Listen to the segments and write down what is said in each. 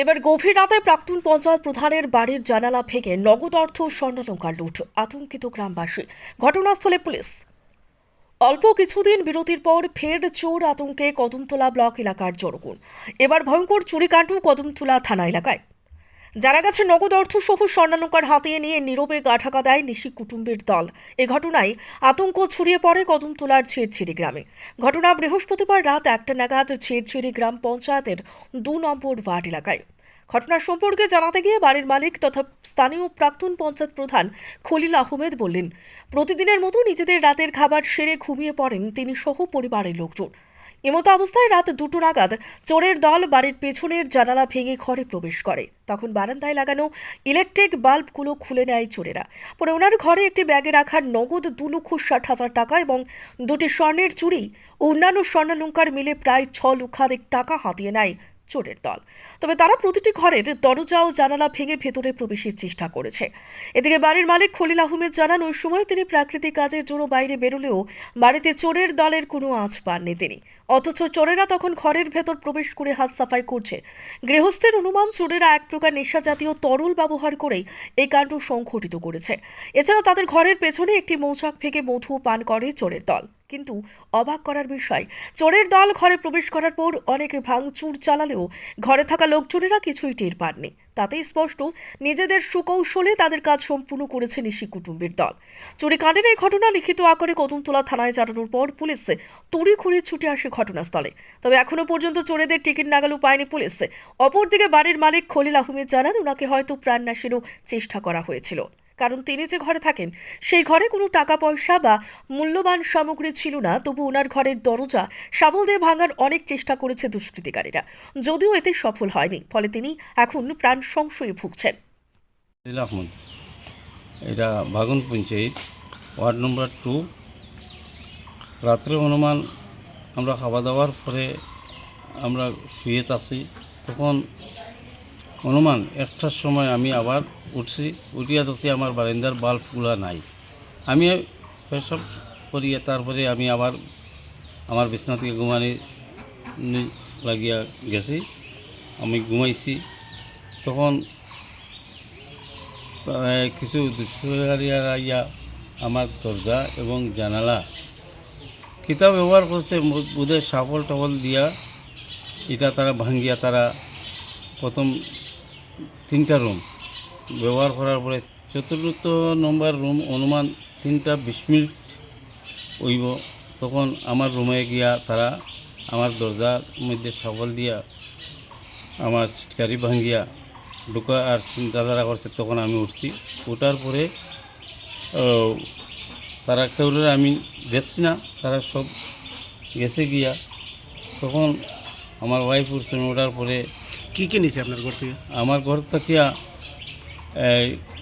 এবার গভীর রাতে প্রাক্তন পঞ্চায়েত প্রধানের বাড়ির জানালা ভেঙে নগদ অর্থ স্বর্ণালঙ্কার লুট, আতঙ্কিত গ্রামবাসী। ঘটনাস্থলে পুলিশ। অল্প কিছুদিন বিরতির পর ফের চোর আতঙ্কে কদমতলা ব্লক এলাকার জনগণ। এবার ভয়ঙ্কর চুরিকাণ্ড কদমতলা থানা এলাকায়। যারা গেছে, নগদ অর্থ সহ স্বর্ণালঙ্কার হাতিয়ে নিয়ে নীরবে গাঠাকা দেয় নিশি কুটুম্বের দল। এ ঘটনায় আতঙ্ক ছড়িয়ে পড়ে কদমতলার ছেড়ছিড়ি গ্রামে। ঘটনা বৃহস্পতিবার রাত একটা নাগাদ ছেড়ছিড়ি গ্রাম পঞ্চায়েতের দু নম্বর ওয়ার্ড এলাকায়। ঘটনা সম্পর্কে জানাতে গিয়ে বাড়ির মালিক তথা স্থানীয় প্রাক্তন পঞ্চায়েত প্রধান খলিল আহমেদ বললেন, প্রতিদিনের মতো নিজেদের রাতের খাবার সেরে ঘুমিয়ে পড়েন তিনি সহ পরিবারের লোকজন। এমতো অবস্থায় রাত দুটো নাগাদ চোরের দল বাড়ির পেছনের জানালা ভেঙে ঘরে প্রবেশ করে। তখন বারান্দায় লাগানো ইলেকট্রিক বাল্বগুলো খুলে নেয় চোরেরা। পরে ওনার ঘরে একটি ব্যাগে রাখার নগদ দু লক্ষ ষাট হাজার টাকা এবং দুটি স্বর্ণের চুড়ি ও অন্যান্য স্বর্ণালঙ্কার মিলে প্রায় ছ লক্ষাধিক টাকা হাতিয়ে নেয় চোরের দল। তবে তারা প্রতিটি ঘরের দরজা ও জানালা ভেঙে ভেতরে প্রবেশের চেষ্টা করেছে। এদিকে বাড়ির মালিক খলিল আহমেদ জানান, ওই সময় তিনি প্রাকৃতিক কাজের জন্য বাইরে বেরোলেও বাড়িতে চোরের দলের কোনো আঁচ পাননি তিনি। অথচ চোরেরা তখন ঘরের ভেতর প্রবেশ করে হাত সাফাই করছে। গৃহস্থের অনুমান, চোরেরা এক প্রকার নেশা জাতীয় তরল ব্যবহার করেই এই কাণ্ড সংঘটিত করেছে। এছাড়া তাদের ঘরের পেছনে একটি মৌচাক থেকে মধু পান করে চোরের দল। কিন্তু অবাক করার বিষয়, চোরের দল ঘরে প্রবেশ করার পর অনেকে ভাঙচুর চালালেও ঘরে থাকা লোকজনেরা কিছুই টের পাননি। তাতেই স্পষ্ট, নিজেদের সুকৌশলে তাদের কাজ সম্পূর্ণ করেছে নিশি কুটুম্বের দল। চুরিকাণ্ডের এই ঘটনা লিখিত আকারে কদমতলা থানায় চাটানোর পর পুলিশ তুড়ি খুঁড়ে ছুটে আসে ঘটনাস্থলে। তবে এখনও পর্যন্ত চোরেদের টিকিট নাগালও পায়নি পুলিশ। অপরদিকে বাড়ির মালিক খলিল আহমেদ জানান ওনাকে হয়তো প্রাণনাশেরও চেষ্টা করা হয়েছিল। কারণ তিনি যে ঘরে থাকেন, সেই ঘরে কোনো টাকা পয়সা বা মূল্যবান সামগ্রী ছিল না। তবু ওনার ঘরের দরজা সাবল দিয়ে ভাঙার অনেক চেষ্টা করেছে দুষ্কৃতিকারীরা। যদিও এতে সফল হয়নি, ফলে তিনি এখন প্রাণ সংশয়ে ভুগছেন। এটা বাগুন পঞ্চায়েত, ওয়ার্ড নম্বর টু। রাত্রে অনুমান আমরা খাওয়া দাওয়ার পরে আমরা শুয়ে আসি তখন অনুমান একটার সময় আমি আবার উঠছি, উঠিয়া দেখছি আমার বারান্দার বাল্বগুলো নাই। আমি ফেসব করিয়ে তারপরে আমি আবার আমার বিছনা থেকে ঘুমানি লাগিয়া গেছি। আমি ঘুমাইছি। তখন কিছু দুষ্কৃতিকারীরা ইয়া আমার দরজা এবং জানালা কিতাব ব্যবহার করছে বোধহয় সাফল টবল দিয়া। এটা তারা ভাঙ্গিয়া তারা প্রথম তিনটা রুম। ব্যবহার করার পরে চতুর্থ নম্বর রুম অনুমান তিনটা বিশ মিনিট হইব তখন আমার রুমে গিয়া তারা আমার দরজার মধ্যে সফল দিয়া আমার সিটকারি ভাঙ্গিয়া ঢুকা আর চিন্তাধারা করছে, তখন আমি উঠছি। ওঠার পরে তারা কেউ আমি দেখছি না, তারা সব গেছে গিয়া। তখন আমার ওয়াইফ উঠছে ওঠার পরে কি কি নিছে আপনার ঘর থেকে? আমার ঘর থেকে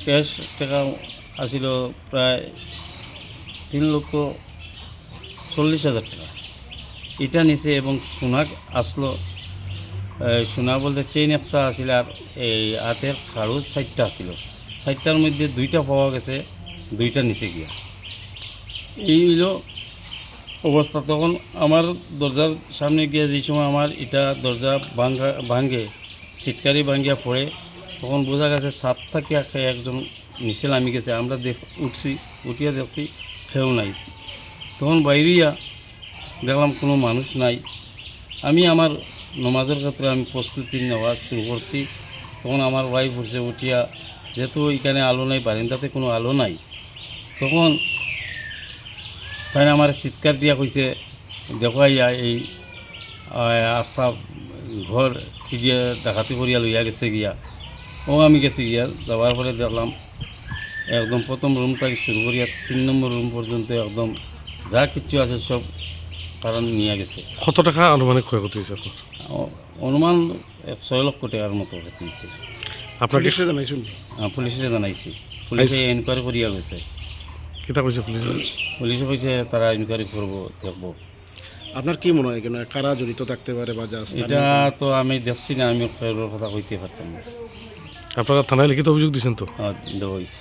ক্যাশ টাকা আসিল প্রায় তিন লক্ষ চল্লিশ হাজার টাকা। এটা নিচে এবং সোনা আসলো। সোনা বলতে চেইন একটা আছিল আর এই হাতের খাড়ু চারটা আছিল। চারটার মধ্যে দুইটা পাওয়া গেছে, দুইটা নিচে গিয়া। এই হইল অবস্থা তখন আমার দরজার সামনে গিয়ে যে সময় আমার এটা দরজা ভাঙ্গা, ভাঙ্গে সিটকারি ভাঙ্গিয়া পড়ে, তখন বোঝা গেছে সাত থেকে এক- একজন নিচে নামি গেছে। আমরা দেখ, উঠছি, উঠিয়া দেখছি খেয়েও নাই। তখন বাইরিয়া দেখলাম কোনো মানুষ নাই। আমি আমার নমাজের ক্ষেত্রে আমি প্রস্তুতি নেওয়া শুরু করছি। তখন আমার ওয়াইফ উঠছে, উঠিয়া, যেহেতু এখানে আলো নাই, বারিন্দাতে কোনো আলো নাই। তখন তাই আমার চিৎকার দিয়া কইছে দেখো ইয়া এই আশা ঘর গিয়ে ডাকাতি করিয়া লইয়া গেছে গিয়া। ও আমি গেছি গিয়া। যাওয়ার পরে দেখলাম একদম প্রথম রুম থেকে শুরু করিয়া তিন নম্বর রুম পর্যন্ত একদম যা কিছু আছে সব কারণ নিয়ে গেছে। কত টাকা আনুমানিক ক্ষয়ক্ষতি হয়েছে আপনার অনুমান এক ছয় লক্ষ টাকার মতো ক্ষতি হয়েছে আপনাকে আহ, পুলিশে জানাইছি। পুলিশে এনকোয়ারি করিয়া গেছে কিতা কইছে পুলিশে পুলিশে কইছে তারা ইনকোয়ারি করব দেখব। আপনার কি মনে হয় কেন কারা জড়িত থাকতে পারে বা যা এটা তো আমি দেখছি না আমি কথা কইতে পারতাম না আপনারা থানায় লিখিত অভিযোগ দিয়েছেন তো? হ্যাঁ দেওয়া হয়েছে